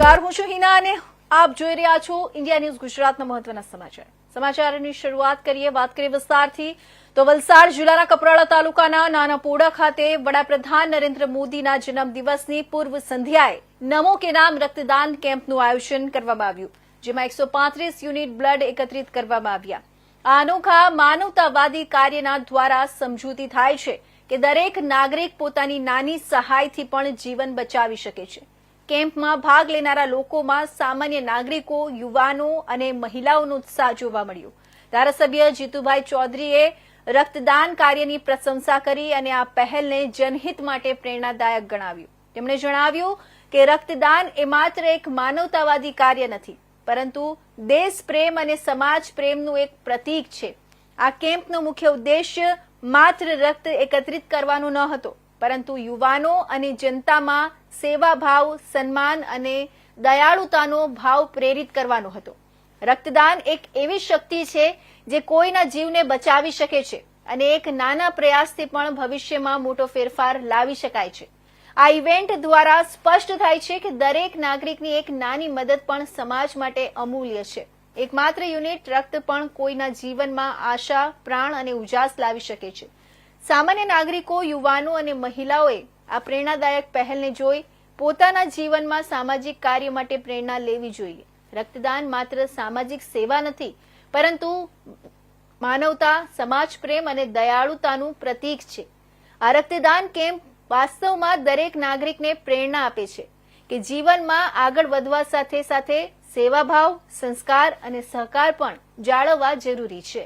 નમસ્કાર, હું છું હિના અને આપ જોઈ રહ્યા છો ઇન્ડિયા ન્યૂઝ ગુજરાતના મહત્વના સમાચાર. સમાચારની શરૂઆત કરીએ, વાત કરીએ વિસ્તારથી તો વલસાડ જિલ્લાના કપરાડા તાલુકાના નાના પોડા ખાતે વડાપ્રધાન નરેન્દ્ર મોદીના જન્મદિવસની પૂર્વ સંધ્યાએ નમો કે નામ રક્તદાન કેમ્પનું આયોજન કરવામાં આવ્યું, જેમાં એકસો યુનિટ બ્લડ એકત્રિત કરવામાં આવ્યા. આ અનોખા માનવતાવાદી કાર્યના દ્વારા સમજૂતી થાય છે કે દરેક નાગરિક પોતાની નાની સહાયથી પણ જીવન બચાવી શકે છે. કેમ્પમાં ભાગ લેનારા લોકોમાં સામાન્ય નાગરિકો, યુવાનો અને મહિલાઓનો ઉત્સાહ જોવા મળ્યો. ધારાસભ્ય જીતુભાઈ ચૌધરીએ રક્તદાન કાર્યની પ્રશંસા કરી અને આ પહેલને જનહિત માટે પ્રેરણાદાયક ગણાવ્યું. તેમણે જણાવ્યું કે રક્તદાન એ માત્ર એક માનવતાવાદી કાર્ય નથી, પરંતુ દેશ પ્રેમ અને સમાજ પ્રેમનું એક પ્રતીક છે. આ કેમ્પનો મુખ્ય ઉદ્દેશ્ય માત્ર રક્ત એકત્રિત કરવાનો ન હતો પરંતુ યુવાનો અને જનતામાં સેવાભાવ, સન્માન અને દયાળુતાનો ભાવ પ્રેરિત કરવાનો હતો. રક્તદાન એક એવી શક્તિ છે જે કોઈના જીવને બચાવી શકે છે અને એક નાના પ્રયાસથી પણ ભવિષ્યમાં મોટો ફેરફાર લાવી શકાય છે. આ ઇવેન્ટ દ્વારા સ્પષ્ટ થાય છે કે દરેક નાગરિકની એક નાની મદદ પણ સમાજ માટે અમૂલ્ય છે. એકમાત્ર યુનિટ રક્ત પણ કોઈના જીવનમાં આશા, પ્રાણ અને ઉજાસ લાવી શકે છે. સામાન્ય નાગરિકો, યુવાનો અને મહિલાઓએ આ પ્રેરણાદાયક પહેલને જોઈ પોતાના જીવનમાં સામાજિક કાર્ય માટે પ્રેરણા લેવી જોઈએ. રક્તદાન માત્ર સામાજિક સેવા નથી, પરંતુ માનવતા, સમાજ પ્રેમ અને દયાળુતાનું પ્રતીક છે. આ રક્તદાન કેમ્પ વાસ્તવમાં દરેક નાગરિકને પ્રેરણા આપે છે કે જીવનમાં આગળ વધવા સાથે સાથે સેવાભાવ, સંસ્કાર અને સહકાર પણ જાળવવા જરૂરી છે.